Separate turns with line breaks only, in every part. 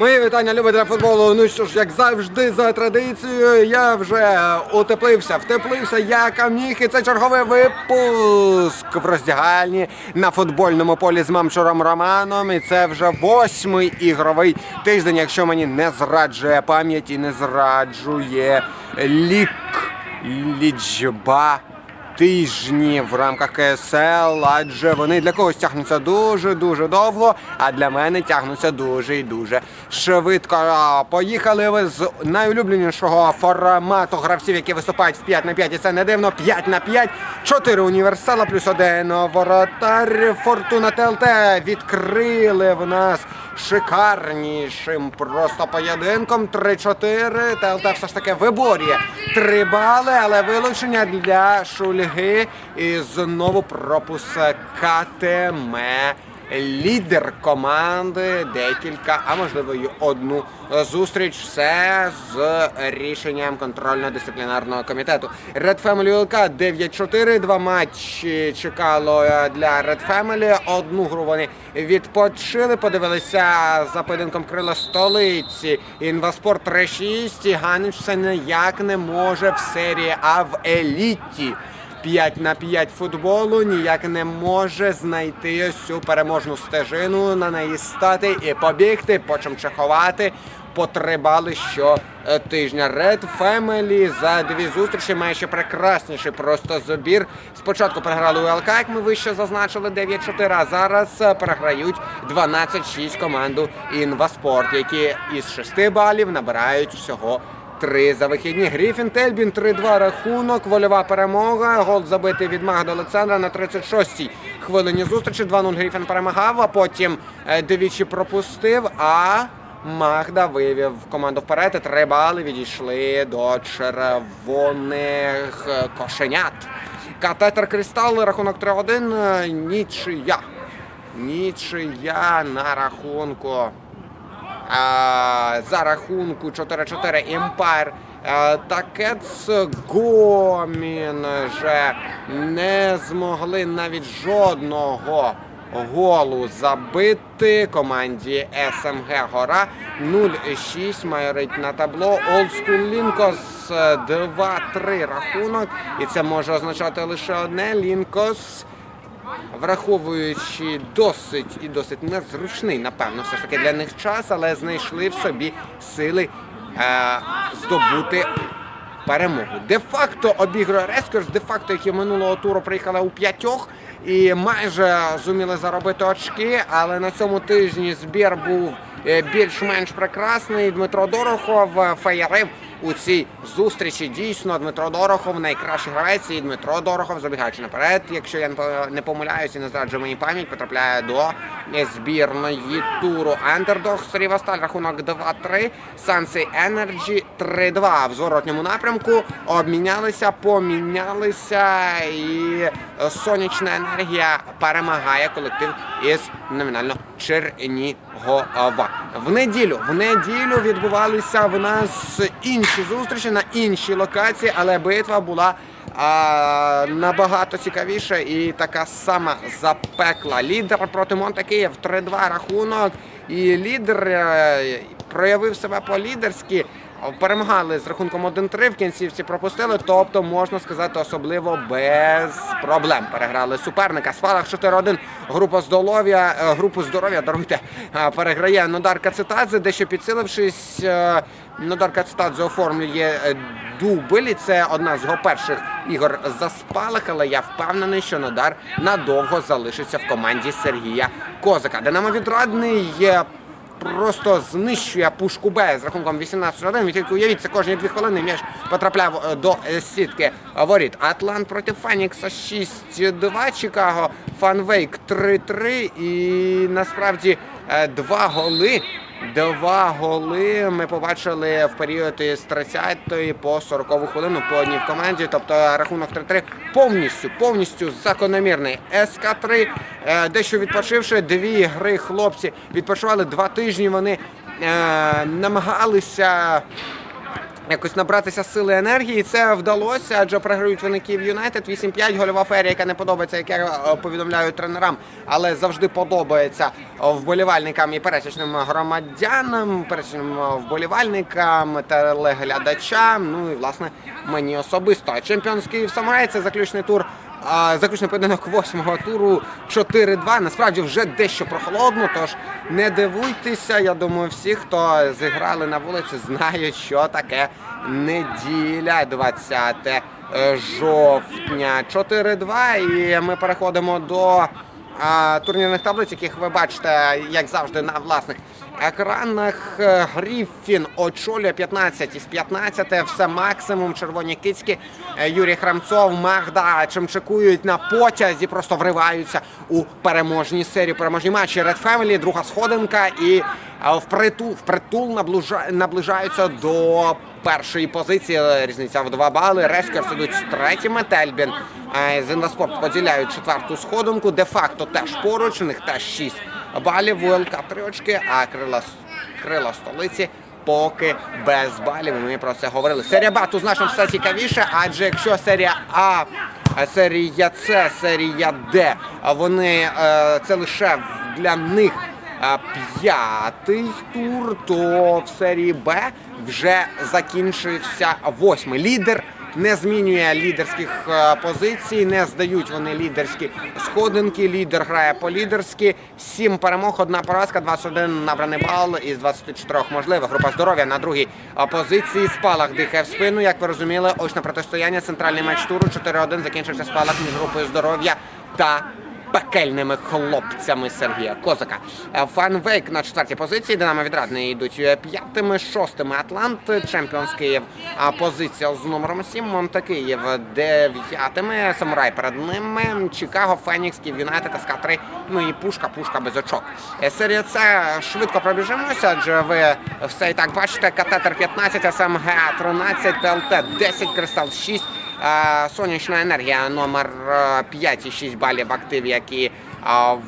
Мої вітання любителя футболу. Ну що ж, як завжди, за традицією, я вже утеплився, втеплився як міг. І це черговий випуск в роздягальні на футбольному полі з Мамчуром Романом. І це вже восьмий ігровий тиждень, якщо мені не зраджує пам'ять і не зраджує лік лічба тижні в рамках КСЛ, адже вони для когось тягнуться дуже дуже довго, а для мене тягнуться дуже і дуже швидко. Поїхали ви з найулюбленішого формату гравців, які виступають в 5 на 5, і це не дивно 5 на 5, 4 універсала плюс один воротар Фортуна ТЛТ відкрили в нас шикарнішим просто поєдинком 3-4. ТЛТ все ж таки виборює Три бали, але вилучення для Шульги. І знову пропускатиме лідер команди декілька, а можливо і одну зустріч. Все з рішенням контрольно-дисциплінарного комітету. Red Family УЛК 9-4. Два матчі чекало для Red Family. Одну гру вони відпочили, подивилися за поєдинком крила столиці. Інваспорт 3-6. І Ганич все ніяк не може в серії, а в еліті. 5 на 5 футболу ніяк не може знайти ось цю переможну стежину, на неї стати і побігти, почимчахувати. Потребали що е, тижня. Red Family за дві зустрічі має ще прекрасніший просто забір. Спочатку програли у ЛК, як ми вище зазначили 9-4, а зараз е, програють 12-6 команду Інваспорт, які із 6 балів набирають всього Три за вихідні. Гріфін Тельбін 3-2 рахунок. Вольова перемога. Гол забитий від Магда Олександра на 36-й хвилині зустрічі. 2-0 Гріфін перемагав, а потім е, двічі пропустив. А Магда вивів команду вперед. Три бали відійшли до червоних кошенят. Катетер Кристал, рахунок 3-1. е, Нічия. Нічия на рахунку. За рахунку 4-4 Емпайр та Кетс Гомін же не змогли навіть жодного голу забити команді СМГ Гора 0-6 майорить на табло. Олдскул Лінкос 2-3 рахунок. І це може означати лише одне. Лінкос враховуючи досить і досить незручний, напевно, все ж таки для них час, але знайшли в собі сили е, здобути перемогу. Де-факто обігрує Рескерс, де-факто, які минулого туру приїхали у п'ятьох і майже зуміли заробити очки, але на цьому тижні збір був е, більш-менш прекрасний. Дмитро Дорохов е, феєрив у цій зустрічі. Дійсно, Дмитро Дорохов найкращий гравець, і Дмитро Дорохов, забігаючи наперед, якщо я не по- не помиляюся не зраджую мені пам'ять, потрапляє до збірної туру. Андердог Срівасталь, рахунок 2-3. Санси Енерджі 3-2. В зворотньому напрямку обмінялися, помінялися, і сонячна енергія перемагає колектив із номінально Чернігова. В неділю, в неділю відбувалися в нас інші зустрічі на іншій локації, але битва була а, набагато цікавіша і така сама запекла. Лідер проти Монте Київ 3-2 рахунок. І лідер е, проявив себе по-лідерськи. Перемагали з рахунком 1-3, в кінцівці пропустили, тобто, можна сказати, особливо без проблем. Переграли суперника. Спалах 4-1. Група здоров'я, е, групу здоров'я, даруйте, е, переграє Нодар Кацетадзе, дещо підсилившись. е, Нодар Кацетадзе оформлює дубль. Це одна з його перших ігор за спалах, але я впевнений, що Нодар надовго залишиться в команді Сергія Козака. Динамо відрадний просто знищує пушку Б з рахунком 18-1. Ви тільки уявіть, це кожні дві хвилини м'яч потрапляв е, до е, сітки воріт. Атлант проти Фенікса 6-2. Чикаго Фанвейк 3-3. І насправді е, два голи. Два голи ми побачили в період із 30 по 40 хвилину по одній в команді. Тобто рахунок 3-3 повністю, повністю закономірний. СК-3, е, дещо відпочивши, дві гри хлопці відпочивали два тижні. Вони е, намагалися якось набратися сили енергії. Це вдалося, адже програють вони Київ Юнайтед 8-5, гольова ферія, яка не подобається, як я е, повідомляю тренерам, але завжди подобається вболівальникам і пересічним громадянам, пересічним вболівальникам, телеглядачам. Ну і власне мені особисто. Чемпіонський Київ Самурай це заключний тур. Заключний поєдинок восьмого туру 4-2. Насправді вже дещо прохолодно, тож не дивуйтеся. Я думаю, всі, хто зіграли на вулиці, знають, що таке неділя, 20 жовтня. 4-2. І ми переходимо до турнірних таблиць, яких ви бачите, як завжди, на власних екранах. Е, Гріфін очолює 15 із 15, все максимум. Червоні кицькі. Е, Юрій Храмцов, Магда чимчикують на потязі, просто вриваються у переможні серії, переможні матчі. Red Family, друга сходинка і е, впритул, впритул наближа- наближаються до першої позиції. Різниця в два бали. Рескерс ідуть третіми. Тельбін з Інваспорт поділяють четверту сходинку. Де-факто теж поруч. У них теж 6 балів. Три очки, а крила, крила столиці. Поки без балів, ми про це говорили. Серія Б тут значно все цікавіше, адже якщо серія А, серія С, серія Д, вони е, це лише для них п'ятий тур, то в серії Б вже закінчився восьмий. Лідер не змінює лідерських е, позицій, не здають вони лідерські сходинки. Лідер грає по лідерськи. Сім перемог, одна поразка, 21 набраний бал із 24 можливих. Група здоров'я на другій е, позиції. Спалах дихає в спину. Як ви розуміли, на протистояння. Центральний матч туру 4-1 закінчився спалах між групою здоров'я та пекельними хлопцями Сергія Козака. Е, Фанвейк на четвертій позиції. Динамо відрадний йдуть е, п'ятими, шостими Атлант, Чемпіонс Київ. А позиція з номером 7, Монте Київ дев'ятими. Самурай перед ними. Чикаго, Фенікс, Київ Юнайтед, СК-3. Ну і пушка, пушка без очок. Е, Серія С швидко пробіжимося, адже ви все і так бачите. Катетер 15, СМГ 13, ТЛТ 10, Кристал 6. Е, Сонячна енергія номер 5 і 6 балів актив, які е,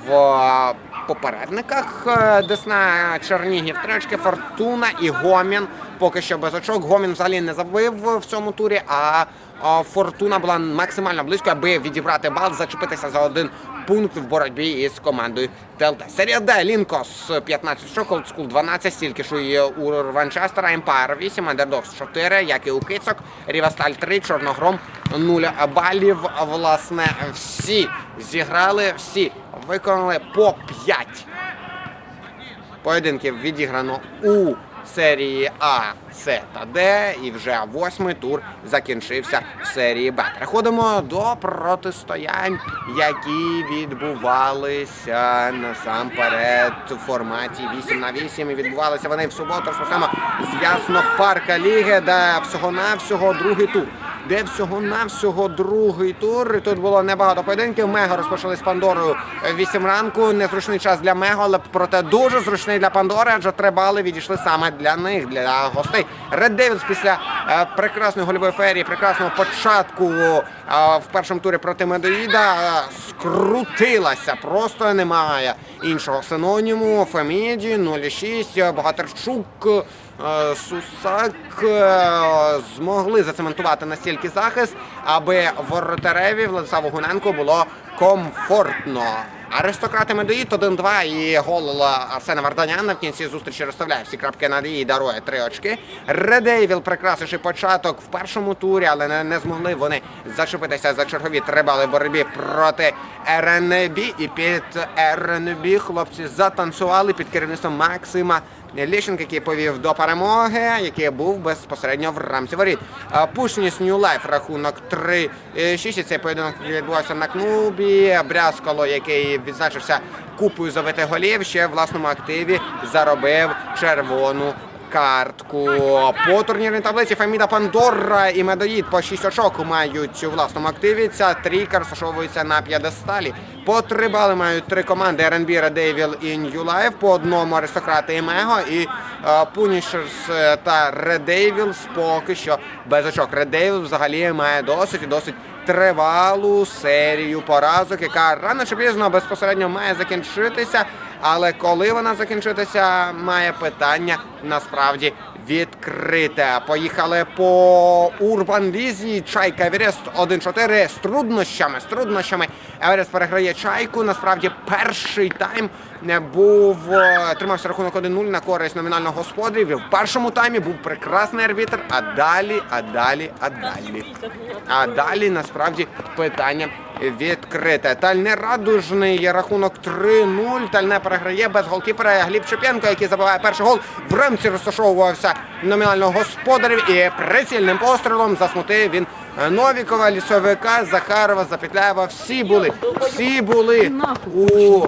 в е, попередниках. Е, Десна Чернігів Тречки, Фортуна і Гомін. Поки що без очок. Гомін взагалі не забив в цьому турі, а е, Фортуна була максимально близько, аби відібрати бал, зачепитися за один пункт в боротьбі із командою ТЛТ. Серія Д, Лінкос 15 очок, Олдскул 12, стільки ж і у Рванчестера, Емпайр 8, Андердокс 4, як і у Кицок, Рівасталь 3, Чорногром 0 балів. Власне, всі зіграли, всі виконали по 5 поєдинків відіграно у серії А, С та Д. І вже восьмий тур закінчився в серії Б. Переходимо до протистоянь, які відбувалися насамперед у форматі 8 на 8. І відбувалися вони в суботу. Розпочнемо з яснопарка ліги, де всього-навсього другий тур. Де всього-навсього другий тур. Тут було небагато поєдинків. Мего розпочали з Пандорою в 8 ранку. Незручний час для Мего, але проте дуже зручний для Пандори, адже три бали відійшли саме для них, для гостей. Ред Девілс після е, прекрасної гольової ферії, прекрасного початку е, в першому турі проти Медоїда е, скрутилася. Просто немає іншого синоніму. Феміді 0,6, Богатирчук. Е, Сусак е, змогли зацементувати настільки захист, аби воротареві Владиславу Гуненку було комфортно. Аристократи Медоїд 1-2 і гол Арсена Варданяна в кінці зустрічі розставляє всі крапки над і дарує три очки. Редейвіл прекрасніший початок в першому турі, але не, не змогли вони зачепитися за чергові три бали в боротьбі проти РНБ. І під РНБ хлопці затанцювали під керівництвом Максима Лещенко, який повів до перемоги, який був безпосередньо в рамці воріт. Пушніс Нью Лайф рахунок 3-6. Цей поєдинок відбувався на клубі. Брязкало, який відзначився купою забитих голів, ще в власному активі заробив червону. Картку по турнірній таблиці Феміда Пандора і Медоїд по 6 очок мають у власному активі. Ця трійка розташовується на п'єдесталі. По три бали мають три команди РНБ, Редейвіл і Ньюлаєв. По одному аристократи і Мего. І Пунішерс е, та Редейвілс поки що без очок. Редейвіл взагалі має досить і досить тривалу серію поразок, яка рано чи пізно безпосередньо має закінчитися. Але коли вона закінчитися, має питання насправді відкрите. Поїхали по Урбан Лізі. Чайка Еверест 1-4 з труднощами. З труднощами. Еверест переграє чайку. Насправді перший тайм був е, тримався рахунок 1-0 на користь номінального господарів. В першому таймі був прекрасний арбітр. А далі, а далі, а далі. А далі насправді питання відкрите. Тальне радужний рахунок 3-0. Тальне переграє без голкіпера Гліб Шепенко, який забиває перший гол. В рамці розташовувався номінально господарів і прицільним пострілом засмутив він Новікова, Лісовика, Захарова, Запетляєва. Всі були, всі були у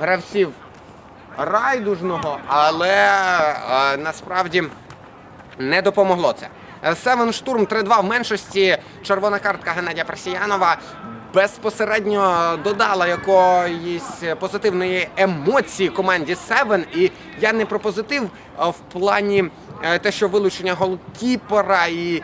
гравців райдужного, але е, насправді не допомогло це. Севен штурм 3-2 в меншості. Червона картка Геннадія Персіянова безпосередньо додала якоїсь позитивної емоції команді Севен. І я не про позитив в плані е, те, що вилучення голкіпера і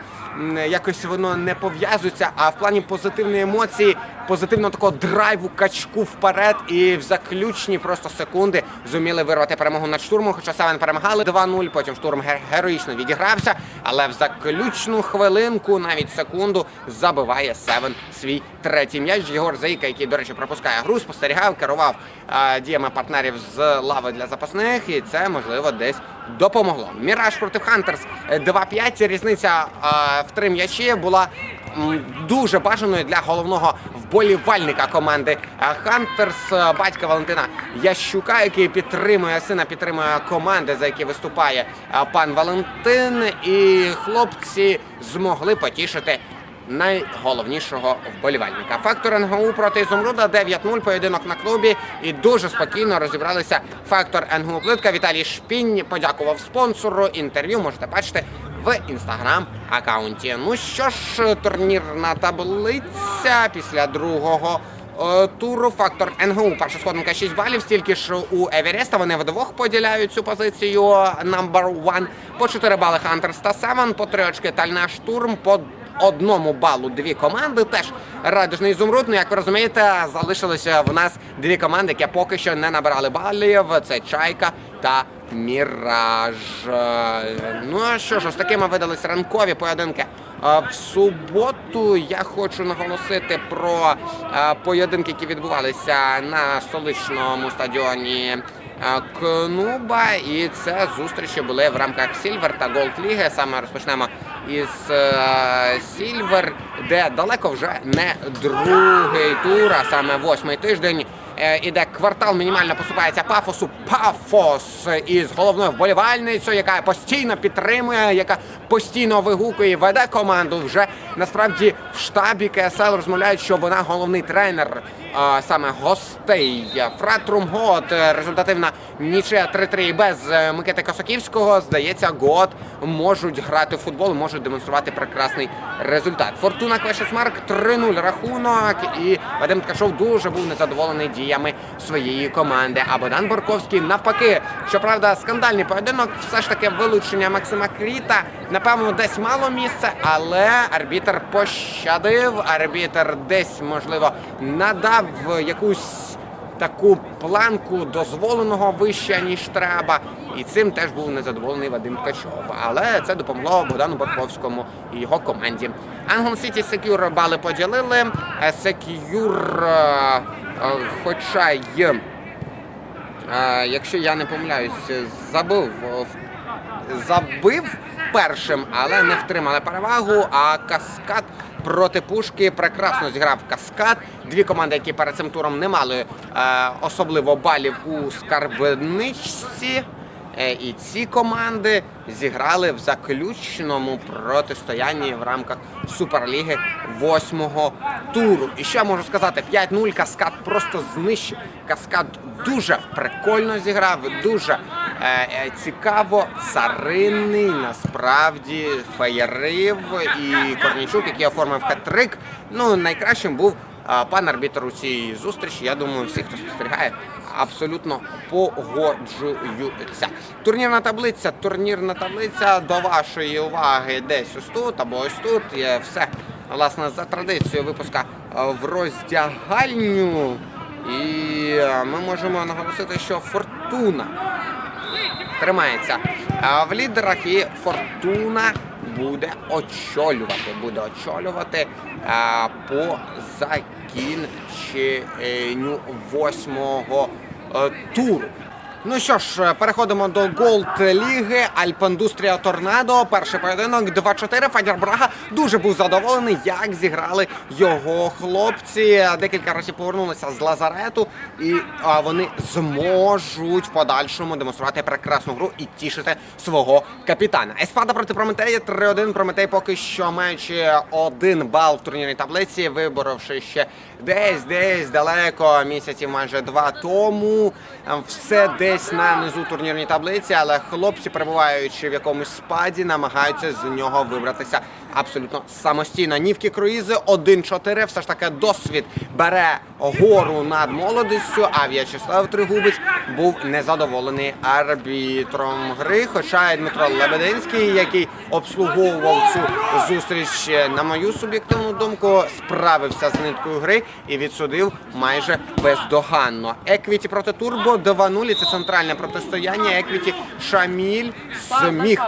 якось воно не пов'язується, а в плані позитивної емоції, позитивного такого драйву, качку вперед і в заключні просто секунди зуміли вирвати перемогу над штурмом. Хоча Севен перемагали 2-0, потім штурм героїчно відігрався, але в заключну хвилинку, навіть секунду, забиває Севен свій третій м'яч. Єгор Заїка, який, до речі, пропускає гру, спостерігав, керував а, діями партнерів з лави для запасних, і це можливо десь допомогло. Міраж проти Хантерс е, 2-5. Різниця а, в три м'ячі була дуже бажаною для головного вболівальника команди Хантерс, е, батька Валентина Ящука, який підтримує сина, підтримує команди, за які виступає е, пан Валентин. І хлопці змогли потішити. Найголовнішого вболівальника. Фактор НГУ проти Ізумруда 9-0 поєдинок на клубі і дуже спокійно розібралися. Фактор НГУ Плитка Віталій Шпінь подякував спонсору. Інтерв'ю можете бачити в інстаграм акаунті. Ну що ж, турнірна таблиця після другого. е, Туру фактор НГУ перша сходинка 6 балів, стільки ж у Евереста. Вони вдвох поділяють цю позицію number one. По 4 бали та Севен, по 3 очки Тальна Штурм, по одному балу дві команди. Теж радужний ізумруд. Ну, як ви розумієте, залишилося в нас дві команди, які поки що не набирали балів. Це Чайка та Міраж. Ну а що ж, ось такими видались ранкові поєдинки. В суботу я хочу наголосити про поєдинки, які відбувалися на столичному стадіоні. Кнуба, і це зустрічі були в рамках Сільвер та Голд Ліги. Саме розпочнемо із Сільвер, де далеко вже не другий тур, а саме восьмий тиждень. Е, Іде квартал, мінімально поступається пафосу. Пафос із головною вболівальницею, яка постійно підтримує, яка постійно вигукує, веде команду. Вже насправді в штабі КСЛ розмовляють, що вона головний тренер саме гостей. Фратрум Гот, е, результативна нічия 3-3 без е, Микити Косаківського. Здається, Гот можуть грати в футбол, можуть демонструвати прекрасний результат. Фортуна Квешесмарк 3-0 рахунок. І Вадим Ткачов дуже був незадоволений діями своєї команди. А Богдан Борковський навпаки. Щоправда, скандальний поєдинок, все ж таки вилучення Максима Кріта. Напевно, десь мало місце, але арбітр пощадив. Арбітр десь, можливо, надав якусь таку планку дозволеного вище, ніж треба. І цим теж був незадоволений Вадим Ткачов. Але це допомогло Богдану Борковському і його команді. Англ Сіті Секюр бали поділили. Е, Секюр, е, е, хоча й, якщо я не помиляюсь, забив в- забив першим, але не втримали перевагу. А каскад проти пушки прекрасно зіграв каскад. Дві команди, які перед цим туром не мали е, особливо балів у скарбничці. Е, І ці команди зіграли в заключному протистоянні в рамках Суперліги восьмого туру. І що я можу сказати? 5-0 каскад просто знищив. Каскад дуже прикольно зіграв, дуже цікаво. Царинний насправді феєрив і Корнійчук, який оформив хет-трик. Ну найкращим був пан арбітр у цій зустрічі. Я думаю, всі, хто спостерігає, абсолютно погоджуються. Турнірна таблиця, турнірна таблиця до вашої уваги десь ось тут або ось тут. Є все власне за традицією випуска в роздягальню. І ми можемо наголосити, що фортуна тримається в лідерах і Фортуна буде очолювати. Буде очолювати по закінченню восьмого е, туру. Ну що ж, переходимо до Голд Ліги Альпендустрія Торнадо. Перший поєдинок 2-4. Федір Брага дуже був задоволений, як зіграли його хлопці. Декілька разів повернулися з лазарету, і а, вони зможуть в подальшому демонструвати прекрасну гру і тішити свого капітана. Еспада проти Прометея 3-1. Прометей поки що маючи один бал в турнірній таблиці, виборовши ще десь, десь далеко місяців майже два тому. Все десь на низу турнірній таблиці, але хлопці, перебуваючи в якомусь спаді, намагаються з нього вибратися абсолютно самостійно. Нівки круїзи 1-4. Все ж таки досвід бере гору над молодістю. А В'ячеслав Тригубець був незадоволений арбітром гри. Хоча Дмитро Лебединський, який обслуговував цю зустріч, на мою суб'єктивну думку, справився з ниткою гри і відсудив майже бездоганно. Еквіті проти Турбо 2-0. Це центральне протистояння. Еквіті Шаміль зміг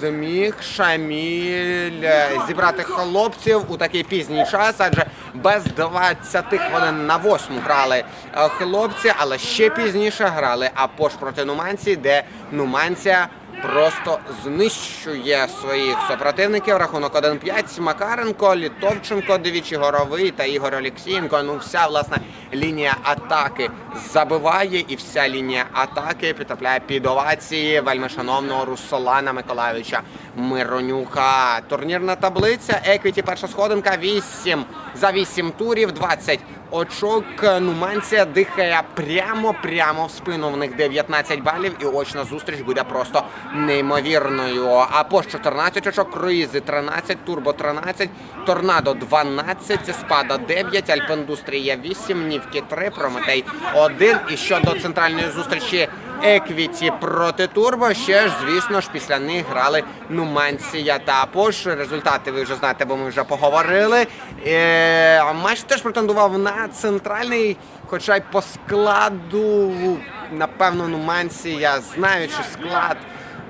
зміг Шаміль е, зібрати хлопців у такий пізній час, адже без 20 хвилин на восьму грали е, хлопці, але ще пізніше грали Апош проти Нуманції, де Нуманція просто знищує своїх супротивників. Рахунок 1-5. Макаренко, Літовченко, Девічі Горовий та Ігор Олексієнко. Ну, вся власне лінія атаки забиває, і вся лінія атаки підтапляє під овації вельмишановного Руслана Миколайовича Миронюка. Турнірна таблиця. Еквіті перша сходинка 8 за 8 турів, 20 очок. Нуманція дихає прямо-прямо в спину. В них 19 балів, і очна зустріч буде просто неймовірною. А по 14 очок, круїзи 13, турбо 13, торнадо 12, спада 9, альпендустрія 8, нівки 3, прометей 1. І щодо центральної зустрічі Еквіті проти Турбо. Ще ж, звісно ж, після них грали Нуманція та Апош. Результати ви вже знаєте, бо ми вже поговорили. Е, матч теж претендував на центральний, хоча й по складу, напевно, Нуманція, знаючи склад,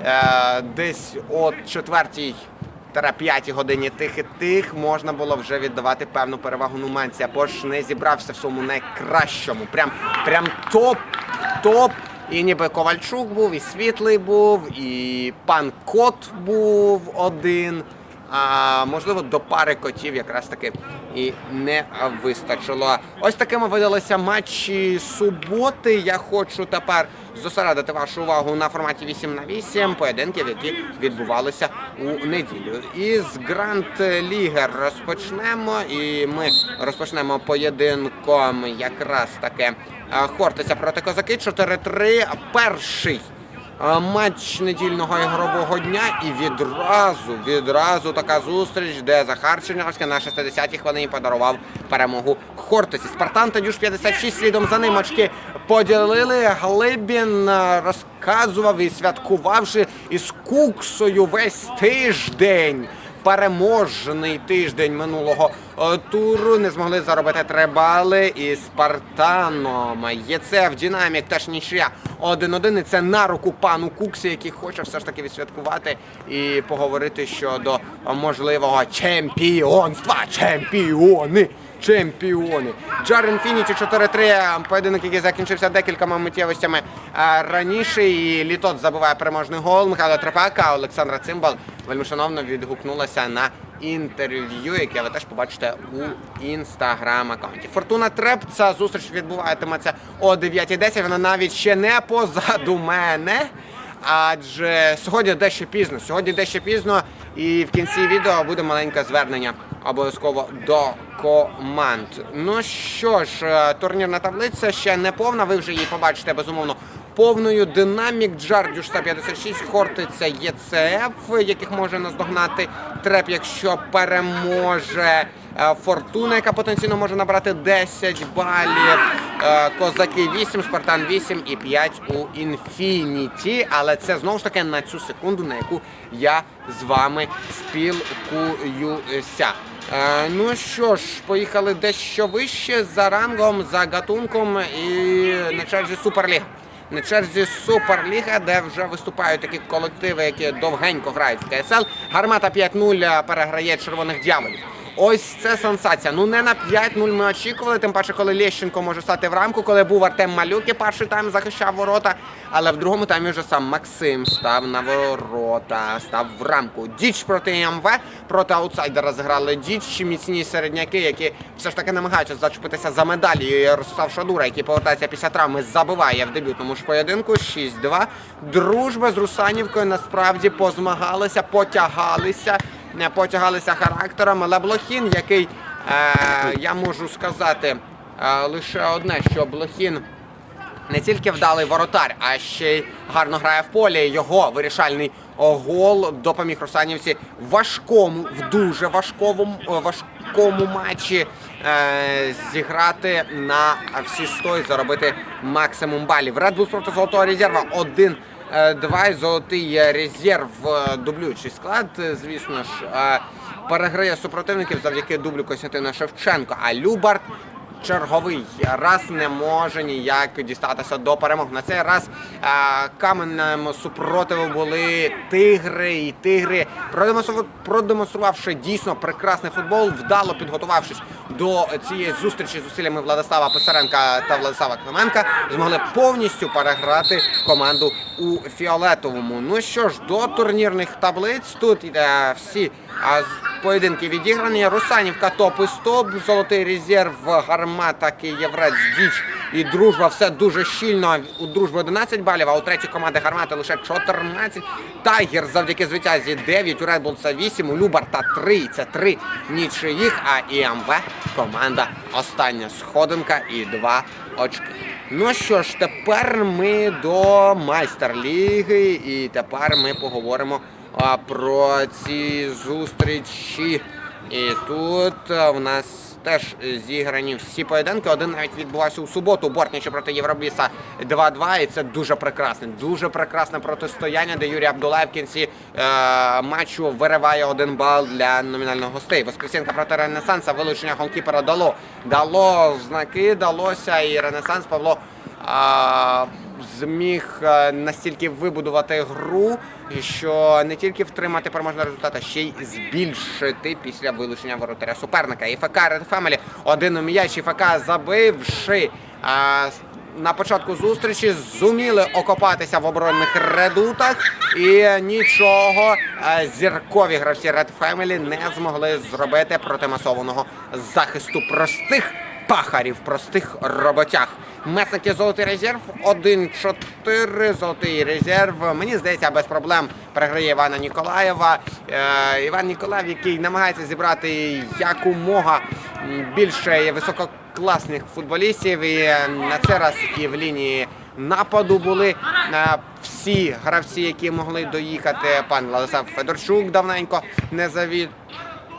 е, десь о четвертій. Тара п'ятій годині тих і тих можна було вже віддавати певну перевагу Нуманці. ж не зібрався в своєму найкращому. Прям, прям топ, топ. І ніби Ковальчук був, і Світлий був, і пан Кот був один. А можливо, до пари котів якраз таки і не вистачило. Ось такими видалися матчі суботи. Я хочу тепер зосередити вашу увагу на форматі 8 на 8 поєдинків, які відбувалися у неділю. Із Гранд Ліги розпочнемо, і ми розпочнемо поєдинком якраз таки е, Хортиця проти Козаки 4-3. Перший матч недільного ігрового дня, і відразу, відразу така зустріч, де Захар Чернявський на 60 ті хвилині подарував перемогу Хортиці. Спартан та Дюш 56 слідом за ним очки поділили. Глибін е, розказував і святкувавши із Куксою весь тиждень. Переможний тиждень минулого е, туру не змогли заробити трибали і Спартаном. Єцев Дінамік теж нічия 1-1. І це на руку пану Куксі, який хоче все ж таки відсвяткувати і поговорити щодо можливого чемпіонства. Чемпіони! Чемпіони. Джар Інфініті 4-3. Поєдинок, який закінчився декількома миттєвостями раніше. І Літот забиває переможний гол. Михайло Трепака, Олександра Цимбал вельмишановно відгукнулася на інтерв'ю, яке ви теж побачите у інстаграм аккаунті. Фортуна Треп. Ця зустріч відбуватиметься о 9.10. Вона навіть ще не позаду мене. Адже сьогодні дещо пізно. Сьогодні дещо пізно, і в кінці відео буде маленьке звернення обов'язково до команд. Ну що ж, е, турнірна таблиця ще не повна. Ви вже її побачите безумовно повною. Динамік Джардюш 156, Хортиця ЄЦФ, яких може наздогнати Треп, якщо переможе. Е, Фортуна, яка потенційно може набрати 10 балів. Е, Козаки 8, Спартан 8 і 5 у Інфініті. Але це знову ж таки на цю секунду, на яку я з вами спілкуюся. Е, Ну що ж, поїхали дещо вище за рангом, за гатунком і на черзі Суперліг. На черзі Суперліга, де вже виступають такі колективи, які довгенько грають в КСЛ. Гармата 5-0 переграє червоних дьяволів. Ось це сенсація. Ну не на 5-0 ми очікували. Тим паче, коли Лещенко може стати в рамку, коли був Артем Малюк і перший тайм захищав ворота. Але в другому таймі вже сам Максим став на ворота, став в рамку. Діч проти МВ, проти аутсайдера зграли Діч, міцні середняки, які все ж таки намагаються зачепитися за медалі. Ярослав Шадура, який повертається після травми, забиває в дебютному ж поєдинку. 6-2. Дружба з Русанівкою насправді позмагалися, потягалися не потягалися характером. але блохін, який е, я можу сказати е, лише одне, що Блохін. Не тільки вдалий воротар, а ще й гарно грає в полі. Його вирішальний гол допоміг Русанівці важкому, в дуже важкому е, важкому матчі е, зіграти на всі сто і заробити максимум балів. Редбус проти золотого резерва 1 Е, давай золотий резерв, е, дублюючий склад, е, звісно ж, переграє супротивників завдяки дублю Костянтина Шевченка. А Любард черговий раз не може ніяк дістатися до перемог. На цей раз каменним супротивом були тигри і тигри, продемонстру- продемонструвавши дійсно прекрасний футбол, вдало підготувавшись до цієї зустрічі з усиллями Владислава Писаренка та Владислава Клименка, змогли повністю переграти команду у фіолетовому. Ну що ж, до турнірних таблиць тут іде всі поєдинки відіграні. Русанівка топ і стоп, золотий резерв, гармата, Києврець, Діч і дружба. Все дуже щільно. У дружби 11 балів, а у третій команди гармати лише 14. Тайгер завдяки звитязі 9, у це 8, у Любарта 3, це 3 нічиїх, а ІМВ команда остання сходинка і 2 очки. Ну що ж, тепер ми до майстер-ліги, і тепер ми поговоримо про ці зустрічі. І тут в нас теж зіграні всі поєдинки. Один навіть відбувався у суботу. Бортничі проти Євробіса 2-2. І це дуже прекрасне, дуже прекрасне протистояння, де Юрій Абдулаєв в кінці е, матчу вириває один бал для номінальних гостей. Воскресенка проти Ренесанса. Вилучення голкіпера дало. Дало знаки, далося, і Ренесанс Павло. А, зміг е, настільки вибудувати гру, що не тільки втримати переможний результат, а ще й збільшити після вилучення воротаря суперника. І ФК Red Family один у м'яч, і ФК забивши. А, на початку зустрічі зуміли окопатися в оборонних редутах, і нічого зіркові гравці Red Family не змогли зробити проти масованого захисту простих пахарів, простих роботяг. Месники золотий резерв, 1-4, золотий резерв. Мені здається, без проблем переграє Івана Ніколаєва. Е, Іван Ніколаєв, який намагається зібрати якомога більше висококласних футболістів. І е, на цей раз і в лінії нападу були е, всі гравці, які могли доїхати. Пан Владислав Федорчук давненько не завід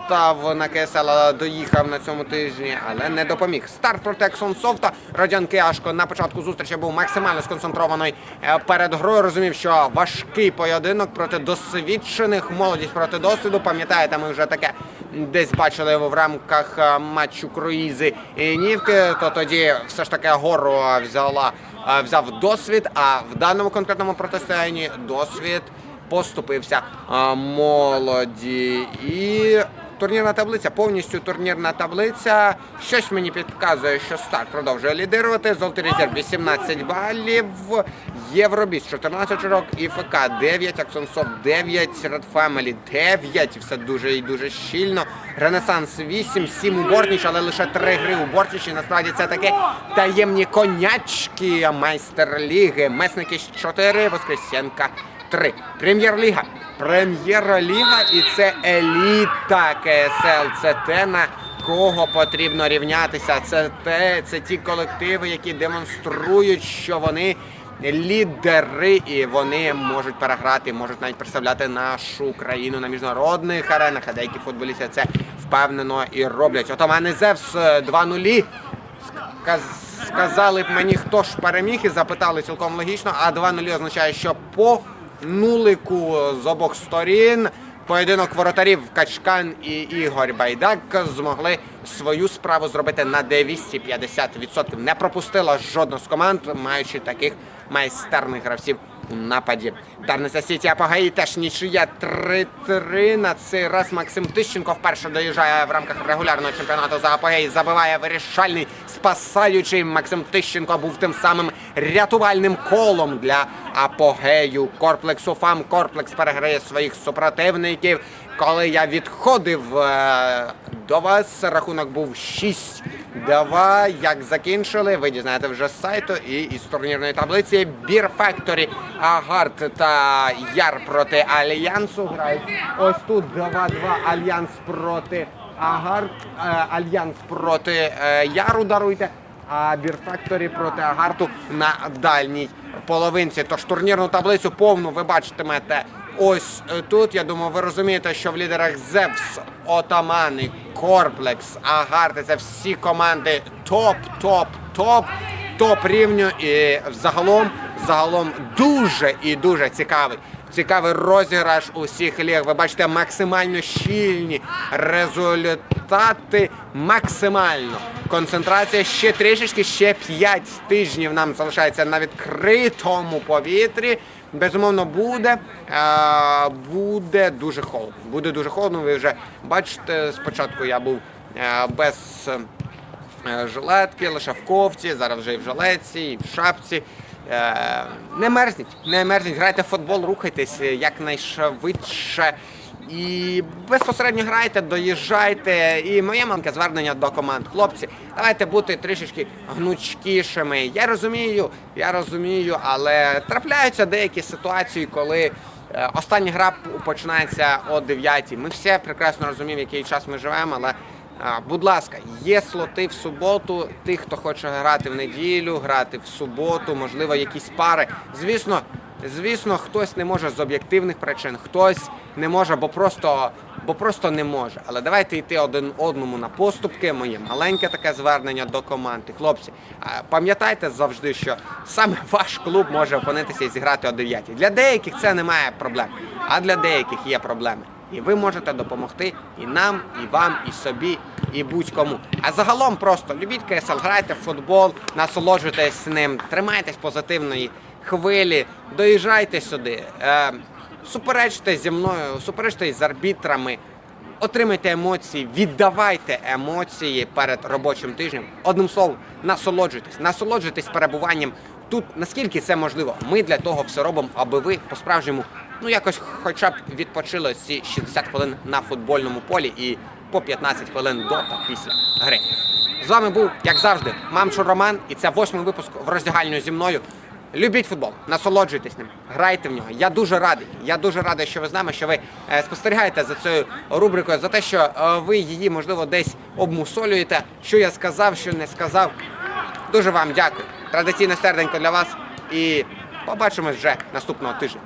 став на КСЛ, доїхав на цьому тижні, але не допоміг. Старт проти Ексонсофта. Радян Кияшко на початку зустрічі був максимально сконцентрований е, перед грою. Розумів, що важкий поєдинок проти досвідчених, молодість проти досвіду. Пам'ятаєте, ми вже таке десь бачили в рамках е, матчу Круїзи і Нівки. То тоді все ж таки гору взяла, е, взяв досвід. А в даному конкретному протистоянні досвід поступився молоді. І турнірна таблиця, повністю турнірна таблиця. Щось мені підказує, що старт продовжує лідирувати. Золотий резерв 18 балів. Євробіс 14 очок, ІФК 9, Аксонсофт 9, Red Family 9. Все дуже і дуже щільно. Ренесанс 8, 7 у Бортніч, але лише 3 гри у Бортнічі. Насправді це таке таємні конячки майстер-ліги. Месники 4, Воскресенка 3. Прем'єр-ліга. Прем'єр-ліга і це еліта КСЛ. Це те, на кого потрібно рівнятися. Це те, це ті колективи, які демонструють, що вони лідери, і вони можуть переграти, можуть навіть представляти нашу країну на міжнародних аренах. А деякі футболісти це впевнено і роблять. Отомани Зевс е, 2-0. Сказ- Сказали б мені, хто ж переміг, і запитали цілком логічно. А 2-0 означає, що по нулику з обох сторін поєдинок воротарів Качкан і Ігор Байдак змогли свою справу зробити на 250%. Не пропустила жодна з команд, маючи таких майстерних гравців у нападі. Дарниця Сіті Апогеї теж нічия 3-3. На цей раз Максим Тищенко вперше доїжджає в рамках регулярного чемпіонату за апогеї. Забиває вирішальний, спасаючий. Максим Тищенко був тим самим рятувальним колом для апогею корплексу ФАМ. Корплекс переграє своїх супротивників. Коли я відходив е, до вас, рахунок був 6-2. Як закінчили, ви дізнаєте вже з сайту і із турнірної таблиці. Бір Фекторі, Агард та Яр проти Альянсу грають. Ось тут 2-2 Альянс проти Агард, е, Альянс проти е, Яру даруйте. А Бір Фекторі проти Агарту на дальній половинці. Тож турнірну таблицю повну ви бачитимете ось е, тут. Я думаю, ви розумієте, що в лідерах Зевс, Отамани, Корплекс, Агарти це всі команди топ, топ, топ, топ рівню. І загалом, загалом дуже і дуже цікавий. Цікавий розіграш усіх ліг. Ви бачите максимально щільні результати. Максимально. Концентрація ще трішечки, ще 5 тижнів нам залишається на відкритому повітрі. Безумовно, буде. е, Буде дуже холодно. Буде дуже холодно. Ви вже бачите, спочатку я був е, без е, жилетки, лише в ковці, зараз вже і в жилетці, і в шапці. Е, Не мерзніть, не мерзніть, грайте в футбол, рухайтесь якнайшвидше. І безпосередньо грайте, доїжджайте. І моє маленьке звернення до команд. Хлопці, давайте бути трішечки гнучкішими. Я розумію, я розумію, але трапляються деякі ситуації, коли е, остання гра починається о 9. Ми всі прекрасно розуміємо, який час ми живемо, але Будь ласка, є слоти в суботу. Тих, хто хоче грати в неділю, грати в суботу, можливо, якісь пари. Звісно, звісно, хтось не може з об'єктивних причин, хтось не може, бо просто, бо просто не може. Але давайте йти один одному на поступки. Моє маленьке таке звернення до команди. Хлопці, пам'ятайте завжди, що саме ваш клуб може опинитися і зіграти о 9. Для деяких це немає проблем, а для деяких є проблеми. І ви можете допомогти і нам, і вам, і собі, і будь-кому. А загалом просто любіть КСЛ, грайте в футбол, насолоджуйтесь ним, тримайтесь позитивної хвилі, доїжджайте сюди, е, суперечте зі мною, суперечте з арбітрами, отримайте емоції, віддавайте емоції перед робочим тижнем. Одним словом, насолоджуйтесь, насолоджуйтесь перебуванням тут, наскільки це можливо. Ми для того все робимо, аби ви по-справжньому, ну якось хоча б відпочили ці 60 хвилин на футбольному полі і по 15 хвилин до та після гри. З вами був, як завжди, Мамчур Роман, і це восьмий випуск в роздягальню зі мною. Любіть футбол, насолоджуйтесь ним, грайте в нього. Я дуже радий. Я дуже радий, що ви з нами, що ви е, спостерігаєте за цією рубрикою, за те, що е, ви її можливо десь обмусолюєте, що я сказав, що не сказав. Дуже вам дякую. Традиційне серденько для вас і побачимось вже наступного тижня.